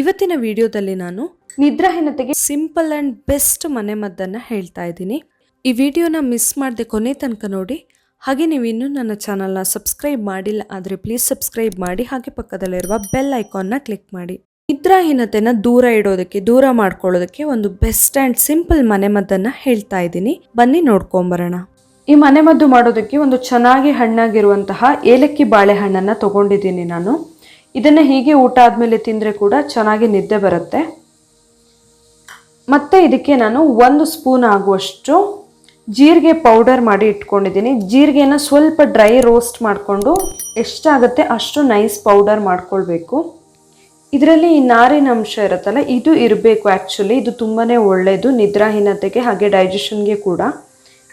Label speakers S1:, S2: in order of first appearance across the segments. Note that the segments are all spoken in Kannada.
S1: ಇವತ್ತಿನ ವಿಡಿಯೋದಲ್ಲಿ ನಾನು ನಿದ್ರಾಹೀನತೆಗೆ ಸಿಂಪಲ್ ಆ್ಯಂಡ್ ಬೆಸ್ಟ್ ಮನೆಮದ್ದನ್ನು ಹೇಳ್ತಾ ಇದ್ದೀನಿ. ಈ ವಿಡಿಯೋನ ಮಿಸ್ ಮಾಡದೆ ಕೊನೆ ತನಕ ನೋಡಿ. ಹಾಗೆ ನೀವು ಇನ್ನೂ ನನ್ನ ಚಾನಲ್ನ ಸಬ್ಸ್ಕ್ರೈಬ್ ಮಾಡಿಲ್ಲ ಆದರೆ ಪ್ಲೀಸ್ ಸಬ್ಸ್ಕ್ರೈಬ್ ಮಾಡಿ. ಹಾಗೆ ಪಕ್ಕದಲ್ಲಿರುವ ಬೆಲ್ ಐಕಾನ್ನ ಕ್ಲಿಕ್ ಮಾಡಿ. ನಿದ್ರಾಹೀನತೆನ ದೂರ ಇಡೋದಕ್ಕೆ ದೂರ ಮಾಡ್ಕೊಳ್ಳೋದಕ್ಕೆ ಒಂದು ಬೆಸ್ಟ್ ಆ್ಯಂಡ್ ಸಿಂಪಲ್ ಮನೆಮದ್ದನ್ನು ಹೇಳ್ತಾ ಇದ್ದೀನಿ. ಬನ್ನಿ ನೋಡ್ಕೊಂಬರೋಣ ಈ ಮನೆಮದ್ದು ಮಾಡೋದಕ್ಕೆ ಒಂದು ಚೆನ್ನಾಗಿ ಹಣ್ಣಾಗಿರುವಂತಹ ಏಲಕ್ಕಿ ಬಾಳೆಹಣ್ಣನ್ನು ತಗೊಂಡಿದ್ದೀನಿ ನಾನು. ಇದನ್ನು ಹೀಗೆ ಊಟ ಆದಮೇಲೆ ತಿಂದರೆ ಕೂಡ ಚೆನ್ನಾಗಿ ನಿದ್ದೆ ಬರುತ್ತೆ. ಮತ್ತು ಇದಕ್ಕೆ ನಾನು ಒಂದು ಸ್ಪೂನ್ ಆಗುವಷ್ಟು ಜೀರಿಗೆ ಪೌಡರ್ ಮಾಡಿ ಇಟ್ಕೊಂಡಿದ್ದೀನಿ. ಜೀರಿಗೆನ ಸ್ವಲ್ಪ ಡ್ರೈ ರೋಸ್ಟ್ ಮಾಡಿಕೊಂಡು ಎಷ್ಟಾಗುತ್ತೆ ಅಷ್ಟು ನೈಸ್ ಪೌಡರ್ ಮಾಡ್ಕೊಳ್ಬೇಕು. ಇದರಲ್ಲಿ ಈ ನಾರಿನ ಅಂಶ ಇರುತ್ತಲ್ಲ, ಇದು ಇರಬೇಕು ಆ್ಯಕ್ಚುಲಿ ಇದು ತುಂಬಾ ಒಳ್ಳೆಯದು ನಿದ್ರಾಹೀನತೆಗೆ ಹಾಗೆ ಡೈಜೆಷನ್ಗೆ ಕೂಡ.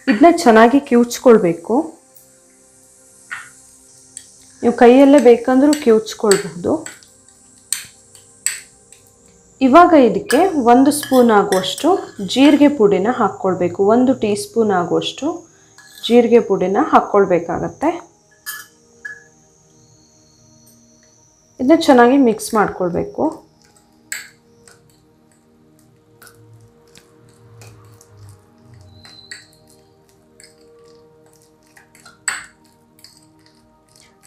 S1: ಇದನ್ನ ಚೆನ್ನಾಗಿ ಕಿವುಚ್ಕೊಳ್ಬೇಕು ನೀವು ಕೈಯಲ್ಲೇ ಬೇಕಂದರೂ ಕಿವುಚ್ಕೊಳ್ಬಹುದು ಇವಾಗ ಇದಕ್ಕೆ ಒಂದು ಸ್ಪೂನ್ ಆಗುವಷ್ಟು ಜೀರಿಗೆ ಪುಡಿನ ಹಾಕ್ಕೊಳ್ಬೇಕು. ಒಂದು ಟೀ ಸ್ಪೂನ್ ಆಗುವಷ್ಟು ಜೀರಿಗೆ ಪುಡಿನ ಹಾಕ್ಕೊಳ್ಬೇಕಾಗತ್ತೆ. ಇದನ್ನ ಚೆನ್ನಾಗಿ ಮಿಕ್ಸ್ ಮಾಡ್ಕೊಳ್ಬೇಕು.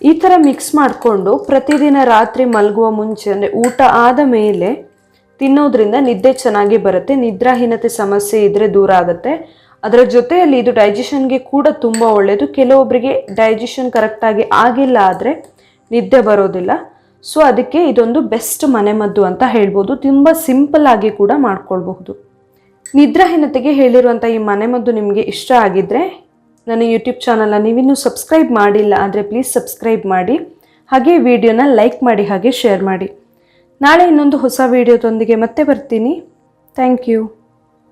S1: ಈ ಥರ ಮಿಕ್ಸ್ ಮಾಡಿಕೊಂಡು ಪ್ರತಿದಿನ ರಾತ್ರಿ ಮಲಗುವ ಮುಂಚೆ, ಅಂದರೆ ಊಟ ಆದ ಮೇಲೆ ತಿನ್ನೋದ್ರಿಂದ ನಿದ್ದೆ ಚೆನ್ನಾಗಿ ಬರುತ್ತೆ, ನಿದ್ರಾಹೀನತೆ ಸಮಸ್ಯೆ ಇದ್ದರೆ ದೂರ ಆಗುತ್ತೆ. ಅದರ ಜೊತೆಯಲ್ಲಿ ಇದು ಡೈಜೆಷನ್ಗೆ ಕೂಡ ತುಂಬ ಒಳ್ಳೆಯದು ಕೆಲವೊಬ್ಬರಿಗೆ ಡೈಜೆಷನ್ ಕರೆಕ್ಟಾಗಿ ಆಗಿಲ್ಲ ಆದರೆ ನಿದ್ದೆ ಬರೋದಿಲ್ಲ. ಸೊ ಅದಕ್ಕೆ ಇದೊಂದು ಬೆಸ್ಟ್ ಮನೆಮದ್ದು ಅಂತ ಹೇಳ್ಬೋದು. ತುಂಬ ಸಿಂಪಲ್ ಆಗಿ ಕೂಡ ಮಾಡ್ಕೊಳ್ಬಹುದು. ನಿದ್ರಾಹೀನತೆಗೆ ಹೇಳಿರುವಂಥ ಈ ಮನೆಮದ್ದು ನಿಮಗೆ ಇಷ್ಟ ಆಗಿದ್ದರೆ ನನ್ನ ಯೂಟ್ಯೂಬ್ ಚಾನಲ್ನ ನೀವಿನ್ನೂ ಸಬ್ಸ್ಕ್ರೈಬ್ ಮಾಡಿಲ್ಲ ಆದರೆ ಪ್ಲೀಸ್ ಸಬ್ಸ್ಕ್ರೈಬ್ ಮಾಡಿ, ಹಾಗೆ ವಿಡಿಯೋನ ಲೈಕ್ ಮಾಡಿ, ಹಾಗೆ ಶೇರ್ ಮಾಡಿ. ನಾಳೆ ಇನ್ನೊಂದು ಹೊಸ ವಿಡಿಯೋದೊಂದಿಗೆ ಮತ್ತೆ ಬರ್ತೀನಿ. Thank you